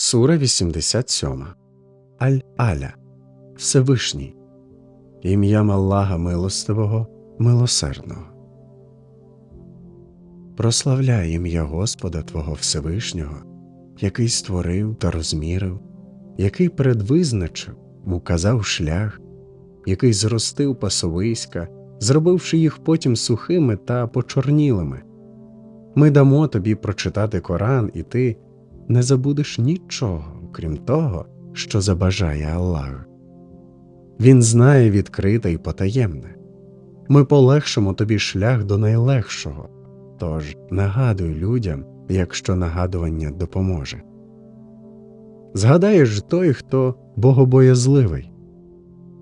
Сура 87. Аль-Аля. Всевишній. Ім'ям Аллаха Милостивого, Милосердного. Прославляй ім'я Господа Твого Всевишнього, який створив та розмірив, який предвизначив, указав шлях, який зростив пасовиська, зробивши їх потім сухими та почорнілими. Ми дамо тобі прочитати Коран, і ти не забудеш нічого, окрім того, що забажає Аллах. Він знає відкрите і потаємне. Ми полегшимо тобі шлях до найлегшого, тож нагадуй людям, якщо нагадування допоможе. Згадаєш той, хто богобоязливий,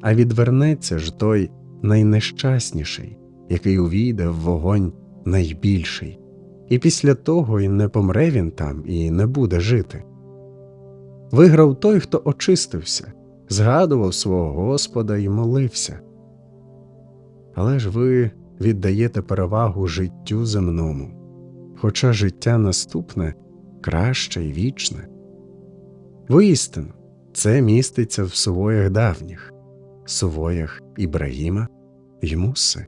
а відвернеться ж той найнещасніший, який увійде в вогонь найбільший і після того й не помре він там і не буде жити. Виграв той, хто очистився, згадував свого Господа і молився. Але ж ви віддаєте перевагу життю земному, хоча життя наступне краще й вічне. Воістину, це міститься в сувоях давніх, сувоях Ібрагіма й Муси.